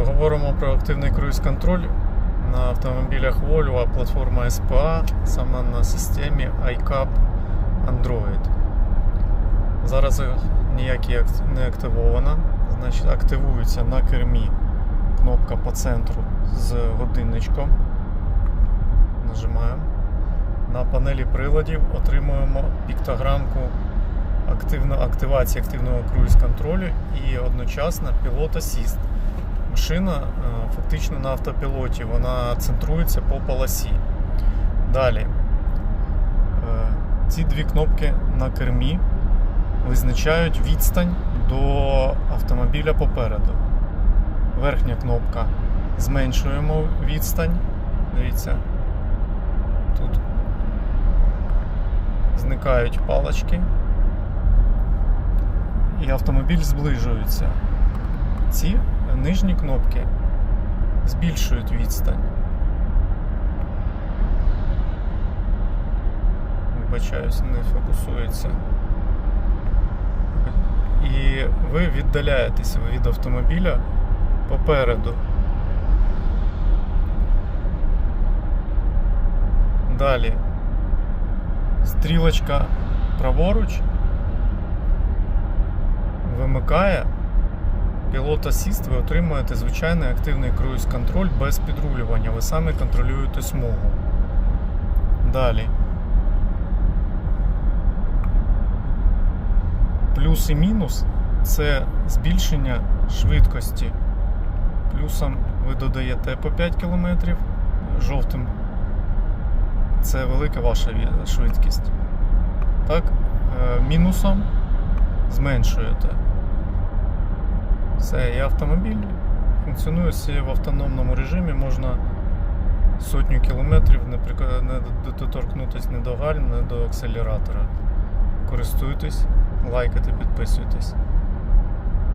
Поговоримо про активний круїз-контроль на автомобілях Volvo, платформа SPA, саме на системі iCap Android. Зараз ніякі не активована. Значить, активується на кермі кнопка по центру з годинничком. Нажимаємо. На панелі приладів отримуємо піктограмку активно, активації активного круїз-контролю і одночасно пілот асіст. Машина е, фактично на автопілоті, вона центрується по полосі. Далі. Е, Ці дві кнопки на кермі визначають відстань до автомобіля попереду. Верхня кнопка зменшуємо відстань. Дивіться. Тут зникають палочки. І автомобіль зближується. Ці нижні кнопки збільшують відстань. Вибачаюсь, не фокусується. І ви віддаляєтеся від автомобіля попереду. Далі стрілочка праворуч вимикає пілот асіст, ви отримуєте звичайний активний круїз-контроль без підрулювання. Ви самі контролюєте смугу. Далі. Плюс і мінус це збільшення швидкості. Плюсом ви додаєте по 5 км, жовтим це велика ваша швидкість. Так, е, мінусом зменшуєте. Все, і автомобіль функціонує в автономному режимі, можна сотню кілометрів не, не доторкнутися ні до гальм, ні до акселератора. Користуйтесь, лайкайте, підписуйтесь.